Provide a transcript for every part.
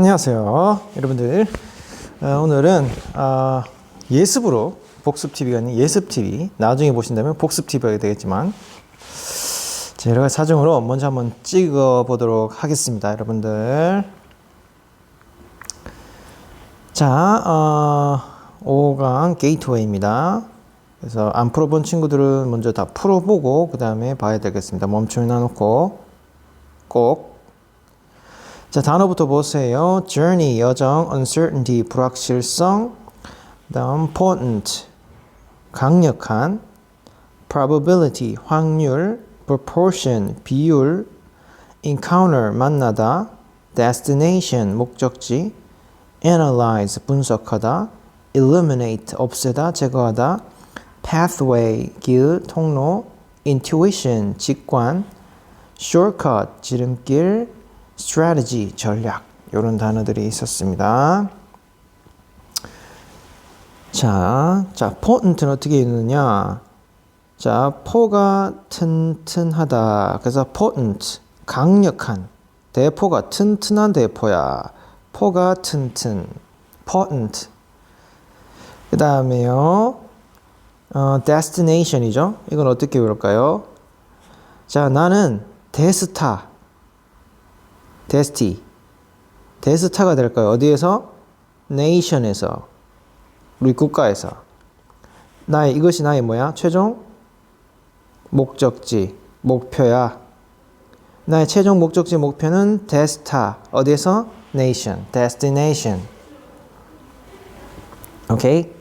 안녕하세요, 여러분들. 어, 오늘은 어, 예습으로 복습 TV가 아닌 예습 TV. 나중에 보신다면 복습 TV가 되겠지만, 자, 여러 가지 사정으로 먼저 한번 찍어 보도록 하겠습니다, 여러분들. 자, 어, 5강 게이트웨이입니다. 그래서 안 풀어본 친구들은 먼저 다 풀어보고 그 다음에 봐야 되겠습니다. 멈춤이나 놓고 꼭 자, 단어부터 보세요. journey, 여정, uncertainty, 불확실성, 다음 potent, 강력한, probability, 확률, proportion, 비율, encounter, 만나다, destination, 목적지, analyze, 분석하다, eliminate, 없애다, 제거하다, pathway, 길, 통로, intuition, 직관, shortcut, 지름길, strategy, 전략 이런 단어들이 있었습니다. 자, 자, potent는 어떻게 읽느냐? 자, 포가 튼튼하다. 그래서 potent, 강력한. 대포가 튼튼한 대포야. 포가 튼튼. potent. 그 다음에요. 어, destination이죠. 이건 어떻게 읽을까요? 자, 나는 데스타. 데스티. 데스타가 될까요? 어디에서? 네이션에서. 우리 국가에서. 나의, 이것이 나의 뭐야? 최종 목적지, 목표야. 나의 최종 목적지, 목표는 데스타. 어디에서? 네이션. 데스티네이션. 오케이?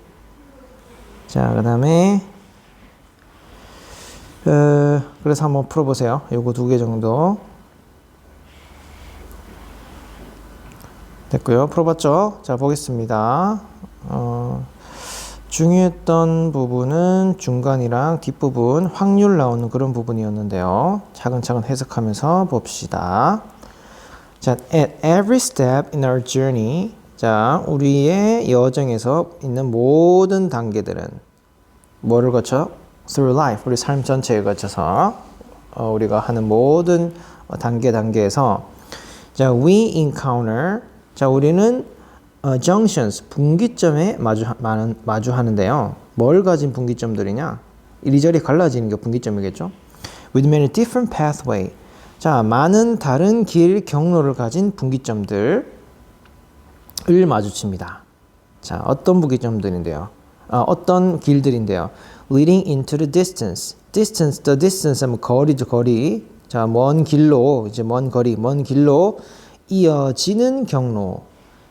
자, 그 다음에, 어, 그래서 한번 풀어보세요. 요거 두 개 정도. 됐고요. 풀어봤죠? 자, 보겠습니다. 어, 중요했던 부분은 중간이랑 뒷부분, 확률 나오는 그런 부분이었는데요. 차근차근 해석하면서 봅시다. 자, at every step in our journey. 자, 우리의 여정에서 있는 모든 단계들은 뭐를 거쳐? through life. 우리 삶 전체에 거쳐서 어, 우리가 하는 모든 단계 단계에서 자, we encounter 자, 우리는 어, junctions, 분기점에 마주, 마는, 마주하는데요. 뭘 가진 분기점들이냐? 이리저리 갈라지는 게 분기점이겠죠? With many different pathway. 자, 많은 다른 길 경로를 가진 분기점들을 마주칩니다. 자, 어떤 분기점들인데요? 아, 어떤 길들인데요? Leading into the distance. Distance, the distance 하면 거리죠, 거리. 자, 먼 길로, 이제 먼 거리, 먼 길로 이어지는 경로.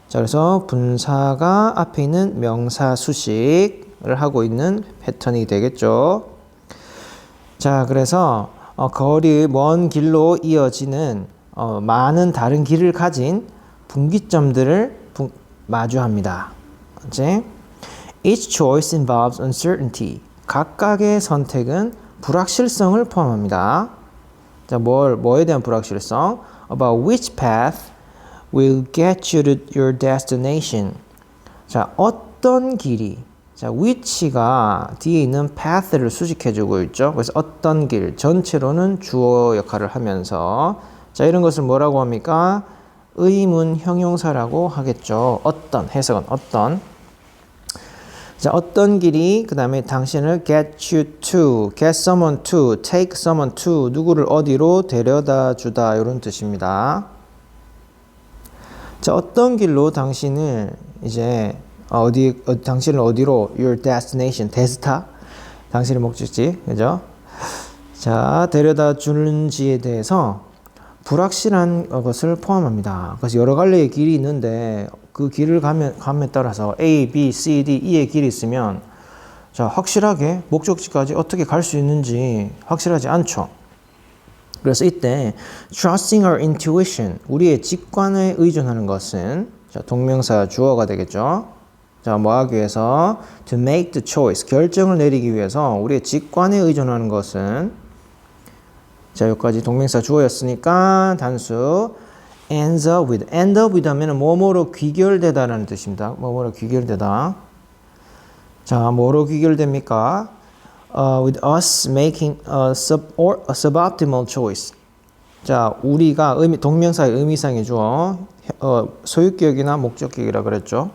자, 그래서 분사가 앞에 있는 명사 수식을 하고 있는 패턴이 되겠죠. 자, 그래서 어, 거리 먼 길로 이어지는 어, 많은 다른 길을 가진 분기점들을 분, 마주합니다. 이제 each choice involves uncertainty. 각각의 선택은 불확실성을 포함합니다. 자, 뭘 뭐에 대한 불확실성? About which path will get you to your destination. 자, 어떤 길이 자, which가 뒤에 있는 path를 수식해 주고 있죠. 그래서 어떤 길 전체로는 주어 역할을 하면서 자 이런 것을 뭐라고 합니까? 의문 형용사라고 하겠죠. 어떤 해석은 어떤 자 어떤 길이 그 다음에 당신을 get you to, get someone to, take someone to 누구를 어디로 데려다 주다 이런 뜻입니다. 자 어떤 길로 당신을 이제 어디 어, 당신을 어디로 your destination 데스타 당신의 목적지 그죠? 자 데려다 주는지에 대해서 불확실한 것을 포함합니다. 그래서 여러 갈래의 길이 있는데 그 길을 가면 감에 따라서 A, B, C, D, E의 길이 있으면 자 확실하게 목적지까지 어떻게 갈 수 있는지 확실하지 않죠. 그래서 이때 trusting our intuition 우리의 직관에 의존하는 것은 자 동명사 주어가 되겠죠. 자, 뭐 하기 위해서 to make the choice 결정을 내리기 위해서 우리의 직관에 의존하는 것은 자, 여기까지 동명사 주어였으니까 단수 ends up with end up with 하면 뭐뭐로 귀결되다라는 뜻입니다. 뭐뭐로 귀결되다. 자, 뭐로 귀결됩니까? Uh, with us making a, sub, or a suboptimal choice. 자, 우리가 의미, 동명사의 의미상의 주어 어, 소유격이나 목적격이라 그랬죠.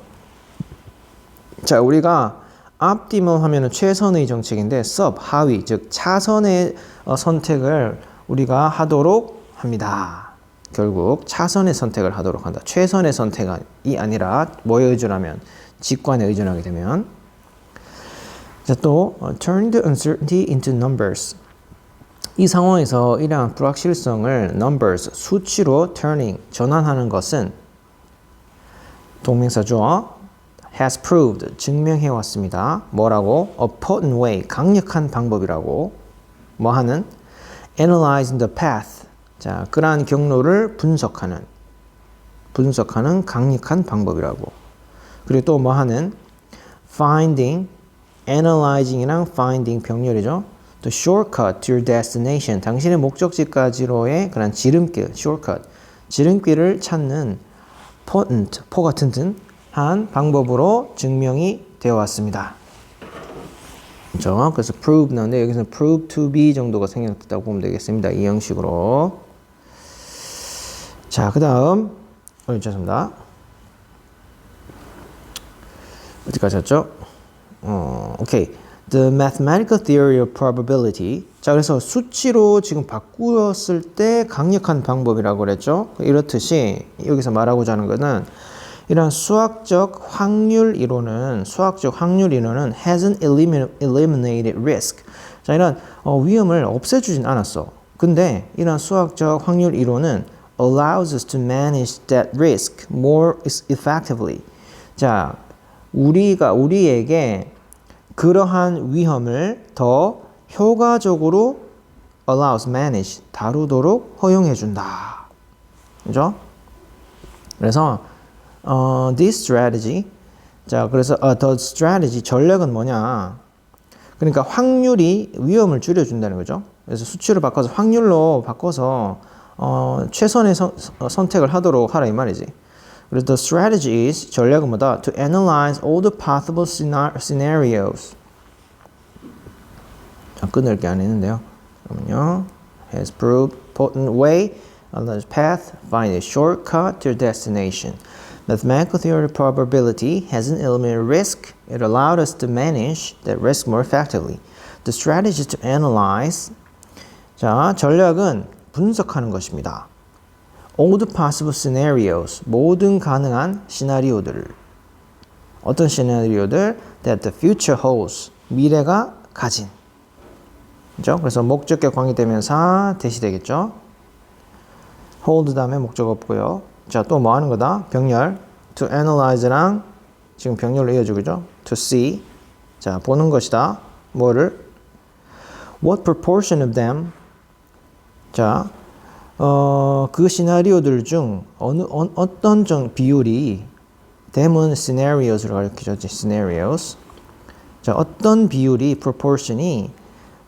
자, 우리가 optimal 하면은 최선의 정책인데 sub 하위 즉 차선의 어, 선택을 우리가 하도록 합니다. 결국 차선의 선택을 하도록 한다. 최선의 선택이 아니라 뭐에 의존하면 직관에 의존하게 되면 자, 또 어, turn the uncertainty into numbers. 이 상황에서 이러한 불확실성을 numbers 수치로 turning 전환하는 것은 동명사죠. has proved 증명해 왔습니다. 뭐라고? a potent way 강력한 방법이라고. 뭐 하는? analyzing the path. 자, 그러한 경로를 분석하는 분석하는 강력한 방법이라고. 그리고 또 뭐 하는? finding analyzing이랑 finding 병렬이죠. 또 shortcut to your destination. 당신의 목적지까지로의 그런 지름길, shortcut. 지름길을 찾는 potent, 포 같은 듯한 방법으로 증명이 되어 왔습니다. 그렇죠? 그래서 prove 나는데 여기서 prove to be 정도가 생략됐다고 보면 되겠습니다. 이 형식으로. 자, 그 다음, 어, 죄송합니다. 어디까지 했죠? 어, 오케이. The mathematical theory of probability. 자, 그래서 수치로 지금 바꾸었을 때 강력한 방법이라고 그랬죠? 이렇듯이 여기서 말하고자 하는 것은 이런 수학적 확률 이론은 수학적 확률 이론은 hasn't eliminated risk. 자, 이런 어, 위험을 없애주진 않았어. 근데 이런 수학적 확률 이론은 allows us to manage that risk more effectively. 자, 우리가 우리에게 그러한 위험을 더 효과적으로 allows, manage, 다루도록 허용해 준다. 그죠? 그래서 어, this strategy 자, 그래서 어, the strategy 전략은 뭐냐? 그러니까 확률이 위험을 줄여 준다는 거죠. 그래서 수치를 바꿔서 확률로 바꿔서 어, 최선의 선, 어, 선택을 하도록 하라 이 말이지. 그래서 the strategy is 전략은 뭐다? To analyze all the possible scenarios. 자, 끊을 게 안 했는데요. 그러면요. Has proved potent way, along path, find a shortcut to your destination. Mathematical theory of probability hasn't eliminated risk. It allowed us to manage that risk more effectively. The strategy is to analyze. 자, 전략은 분석하는 것입니다. all possible scenarios, 모든 가능한 시나리오들을 어떤 시나리오들 that the future holds, 미래가 가진 그죠? 그래서 목적격 관계대명사 대시되겠죠? hold 다음에 목적 없고요. 자, 또 뭐 하는 거다? 병렬 to analyze랑 지금 병렬로 이어주고죠. to see 자, 보는 것이다. 뭐를? what proportion of them 자, 어, 그 시나리오들 중 어느 어, 정 비율이 them은 scenarios를 가리키죠. scenarios. 자, 어떤 비율이 proportion이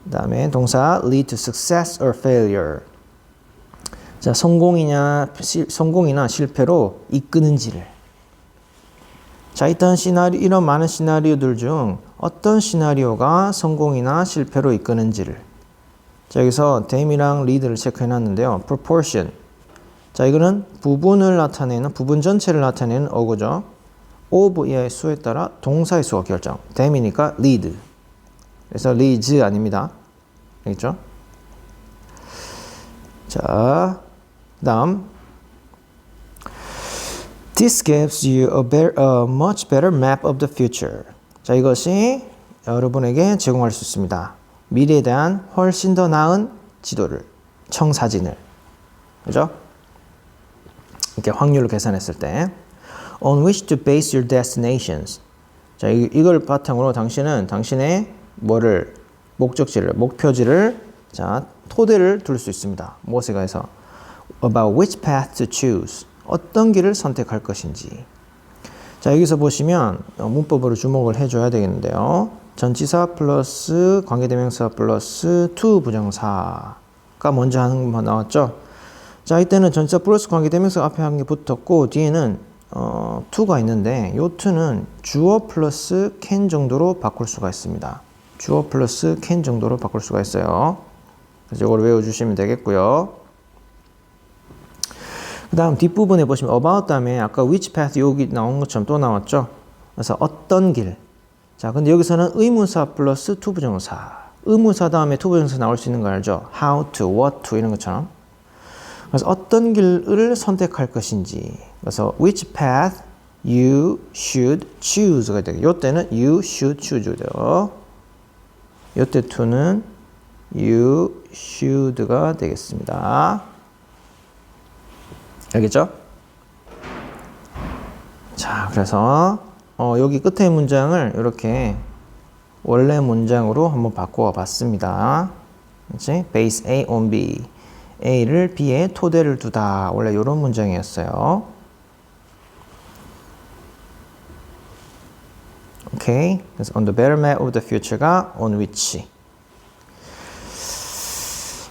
그다음에 동사 lead to success or failure. 자, 성공이냐 시, 성공이나 실패로 이끄는지를. 자, 일단 시나리 이런 많은 시나리오들 중 어떤 시나리오가 성공이나 실패로 이끄는지를. 자, 여기서 댐이랑 lead를 체크해 놨는데요. proportion. 자, 이거는 부분을 나타내는 부분 전체를 나타내는 어구죠. of의 수에 따라 동사의 수가 결정. 댐이니까 lead. 그래서 leads 아닙니다. 알겠죠? 자, 다음 This gives you a, better, a much better map of the future. 자, 이것이 여러분에게 제공할 수 있습니다. 미래에 대한 훨씬 더 나은 지도를, 청사진을. 그죠? 이렇게 확률을 계산했을 때. On which to base your destinations. 자, 이, 이걸 바탕으로 당신은 당신의 뭐를 목적지를 목표지를 자 토대를 둘 수 있습니다. 무엇에 가해서 about which path to choose 어떤 길을 선택할 것인지 자 여기서 보시면 문법으로 주목을 해줘야 되겠는데요. 전치사 플러스 관계대명사 플러스 to 부정사가 먼저 하는 거 나왔죠. 자 이때는 전치사 플러스 관계대명사 앞에 한 게 붙었고 뒤에는 어, to가 있는데 요 to는 주어 플러스 can 정도로 바꿀 수가 있습니다. 주어 플러스 can 정도로 바꿀 수가 있어요. 그래서 이걸 외워주시면 되겠고요. 그그 다음 뒷부분에 보시면 about 다음에 아까 which path 여기 나온 것처럼 또 나왔죠. 그래서 어떤 길. 자, 근데 여기서는 의문사 플러스 투부정사. 의문사 다음에 투부정사 나올 수 있는 거 알죠? how to, what to 이런 것처럼. 그래서 어떤 길을 선택할 것인지. 그래서 which path you should choose가 되고 요때는 you should choose죠. 요때 to는 you should가 되겠습니다. 알겠죠? 자, 그래서 어, 여기 끝에 문장을 이렇게 원래 문장으로 한번 바꾸어 봤습니다. 그치? base A on B. A를 B에 토대를 두다. 원래 이런 문장이었어요. 오케이. 그래서 on the better map of the future가 on which.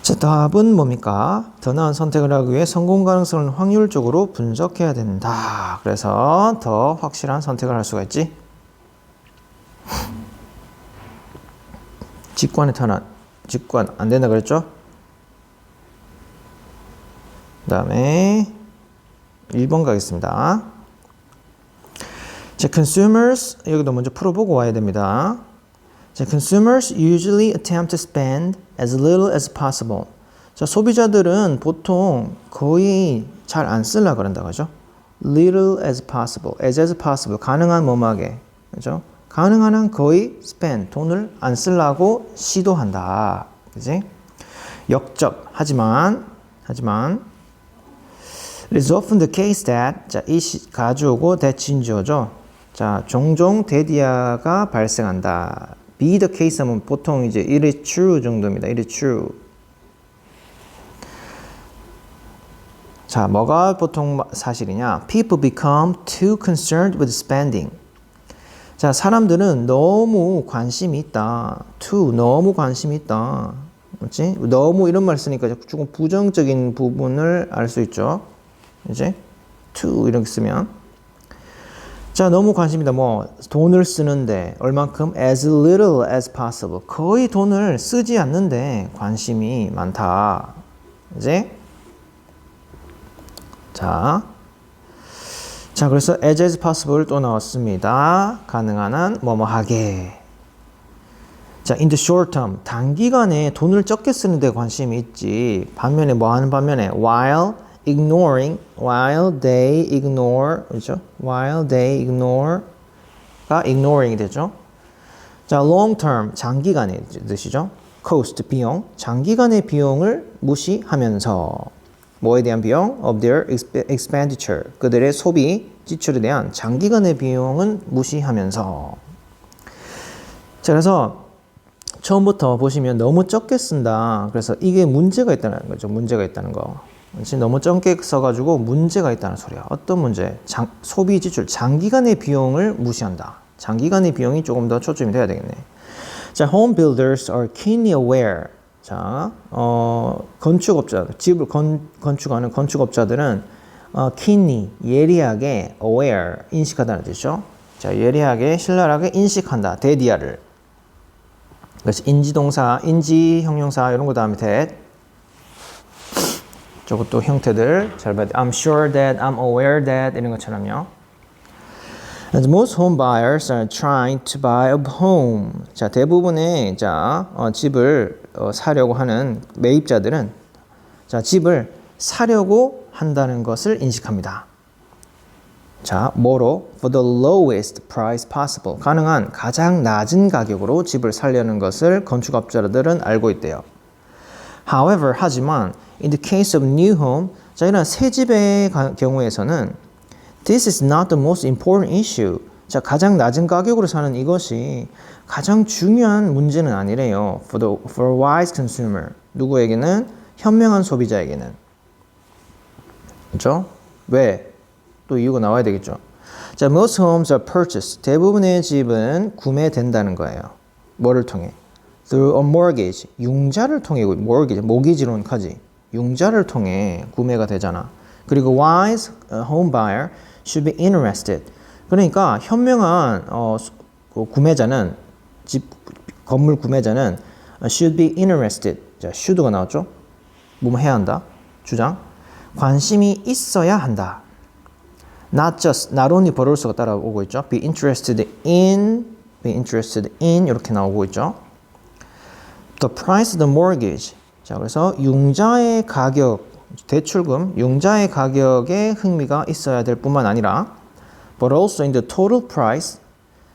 자, 답은 뭡니까? 더 나은 선택을 하기 위해 성공 가능성을 확률적으로 분석해야 된다. 그래서 더 확실한 선택을 할 수가 있지. 직관의 탄환. 직관 안 된다 그랬죠? 그 다음에 1번 가겠습니다. 자, consumers 여기도 먼저 풀어보고 와야 됩니다. 자, consumers usually attempt to spend as little as possible. 자, 소비자들은 보통 거의 잘 안 쓰려 그런다 그죠? little as possible, as as possible, 가능한 뭐하게 그죠? 가능한 한 거의 spend, 돈을 안 쓰려고 시도한다. 그지? 역적, 하지만, 하지만, it is often the case that, 자, 이 시, 가주어고 대친주어죠. 자, 종종 데디아가 발생한다. Be the case 하면 보통 이제 it is true 정도입니다. it is true. 자, 뭐가 보통 사실이냐? People become too concerned with spending. 자, 사람들은 너무 관심이 있다. too, 너무 관심이 있다. 그렇지? 너무 이런 말 쓰니까 조금 부정적인 부분을 알 수 있죠. 이제 too 이렇게 쓰면 자, 너무 관심이다. 뭐 돈을 쓰는데 얼만큼 as little as possible. 거의 돈을 쓰지 않는데 관심이 많다. 이제 자. 자, 그래서 as as possible 또 나왔습니다. 가능한 한 뭐뭐 하게. 자, in the short term 단기간에 돈을 적게 쓰는 데 관심이 있지. 반면에 뭐 하는 반면에 while ignoring while they ignore 그죠? while they ignore가 ignoring이 되죠. 자, long term 장기간의 뜻이죠. cost 비용 장기간의 비용을 무시하면서 뭐에 대한 비용? of their expenditure 그들의 소비 지출에 대한 장기간의 비용은 무시하면서 자, 그래서 처음부터 보시면 너무 적게 쓴다. 그래서 이게 문제가 있다는 거죠. 문제가 있다는 거. 지금 너무 적게 써가지고 문제가 있다는 소리야. 어떤 문제? 장, 소비 지출, 장기간의 비용을 무시한다. 장기간의 비용이 조금 더 초점이 돼야 되겠네. 자, home builders are keenly aware. 자, 어, 건축업자, 집을 건, 건축하는 건축업자들은 어, keenly, 예리하게 aware, 인식하다는 뜻이죠. 자, 예리하게, 신랄하게 인식한다. 대디아를. 그래서 인지동사, 인지 형용사 이런 거 다음에 that 저것도 형태들 잘 봐야 돼. I'm sure that, I'm aware that 이런 것처럼요. As most home buyers are trying to buy a home. 자, 대부분의 자, 어, 집을 어, 사려고 하는 매입자들은 자, 집을 사려고 한다는 것을 인식합니다. 자, 뭐로? For the lowest price possible. 가능한 가장 낮은 가격으로 집을 살려는 것을 건축업자들은 알고 있대요. However, 하지만 in the case of new home, 자 이런 새 집의 경우에서는 this is not the most important issue. 자 가장 낮은 가격으로 사는 이것이 가장 중요한 문제는 아니래요. For the for a wise consumer 누구에게는 현명한 소비자에게는 그렇죠? 왜? 또 이유가 나와야 되겠죠. 자, most homes are purchased. 대부분의 집은 구매된다는 거예요. 뭐를 통해? through a mortgage. 융자를 통해 mortgage, 모기지론까지 융자를 통해 구매가 되잖아. 그리고 wise home buyer should be interested. 그러니까 현명한 어, 구매자는 집 건물 구매자는 should be interested. 자, should가 나왔죠? 뭐 해야 한다. 주장. 관심이 있어야 한다. Not just, not only also가 따라오고 있죠. Be interested in, be interested in 이렇게 나오고 있죠. The price of the mortgage. 자, 그래서 융자의 가격, 대출금, 융자의 가격에 흥미가 있어야 될 뿐만 아니라 but also in the total price.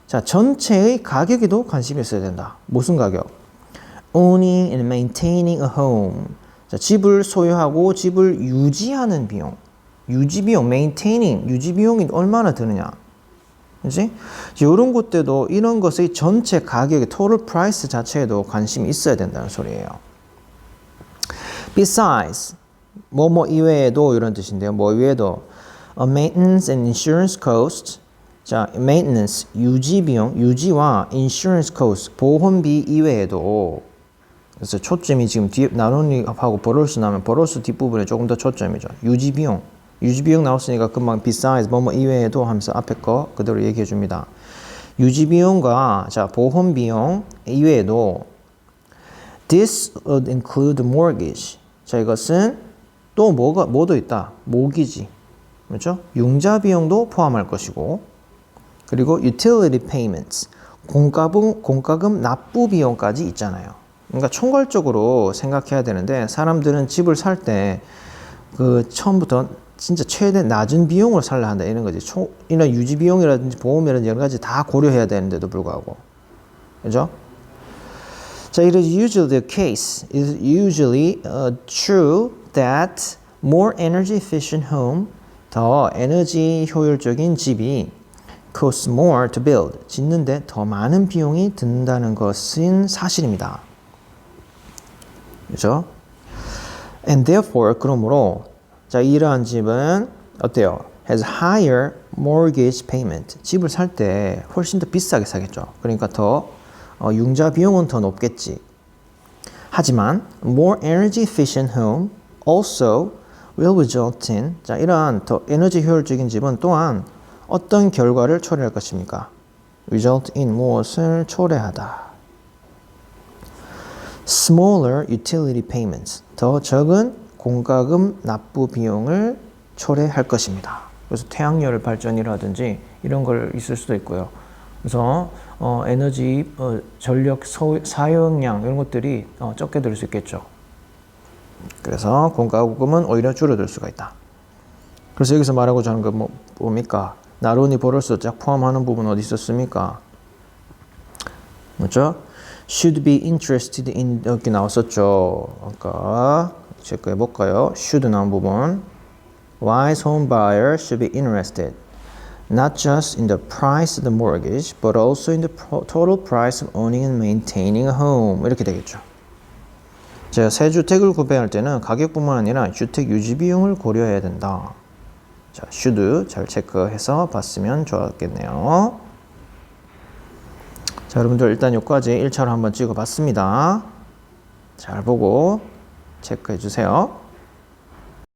자, 전체의 가격에도 관심이 있어야 된다. 무슨 가격? Owning and maintaining a home. 자, 집을 소유하고 집을 유지하는 비용. 유지 비용, maintaining, 유지 비용이 얼마나 드느냐. 그지? 이런 것들도 이런 것의 전체 가격의 total price 자체에도 관심이 있어야 된다는 소리예요. Besides, 뭐뭐 이외에도 이런 뜻인데요. 뭐 이외에도 a maintenance and insurance cost. 자, maintenance 유지 비용, 유지와 insurance cost 보험비 이외에도 그래서 초점이 지금 뒤에 나눔하고 버럴스 나면 버럴스 뒷부분에 조금 더 초점이죠. 유지 비용. 유지 비용 나왔으니까 금방 besides 뭐뭐 이외에도 하면서 앞에 거 그대로 얘기해 줍니다. 유지 비용과 자, 보험 비용 이외에도 this would include mortgage. 자, 이것은 또 뭐가 뭐도 있다. 모기지. 그렇죠? 융자 비용도 포함할 것이고 그리고 utility payments. 공과금 공과금 납부 비용까지 있잖아요. 그러니까 총괄적으로 생각해야 되는데 사람들은 집을 살 때 그 처음부터 진짜 최대 낮은 비용을 살려 한다 이런 거지. 총 이런 유지 비용이라든지 보험이라든지 여러 가지 다 고려해야 되는데도 불구하고. 그죠? 자, it is usually the case. It is usually uh, true that more energy efficient home 더 에너지 효율적인 집이 costs more to build. 짓는데 더 많은 비용이 든다는 것은 사실입니다. 그죠? And therefore, 그러므로 자 이러한 집은 어때요? has higher mortgage payment. 집을 살 때 훨씬 더 비싸게 사겠죠. 그러니까 더 어, 융자 비용은 더 높겠지. 하지만 more energy efficient home also will result in 자 이러한 더 에너지 효율적인 집은 또한 어떤 결과를 초래할 것입니까? result in 무엇을 초래하다. smaller utility payments 더 적은 공과금 납부 비용을 초래할 것입니다. 그래서 태양열 발전이라든지 이런 걸 있을 수도 있고요. 그래서 어, 에너지 어, 전력 소, 사용량 이런 것들이 어, 적게 들 수 있겠죠. 그래서 공과금은 오히려 줄어들 수가 있다. 그래서 여기서 말하고자 하는 건 뭐, 뭡니까? 나론이 버럴스 쫙 포함하는 부분 어디 있었습니까? 뭐죠? should be interested in 여기 나왔었죠. 아까 체크해 볼까요? should 나온 부분. Wise home buyer should be interested not just in the price of the mortgage, but also in the total price of owning and maintaining a home. 이렇게 되겠죠. 제가 새 주택을 구매할 때는 가격뿐만 아니라 주택 유지 비용을 고려해야 된다. 자, should 잘 체크해서 봤으면 좋았겠네요. 자, 여러분들 일단 여기까지 1차로 한번 찍어 봤습니다. 잘 보고 체크해 주세요.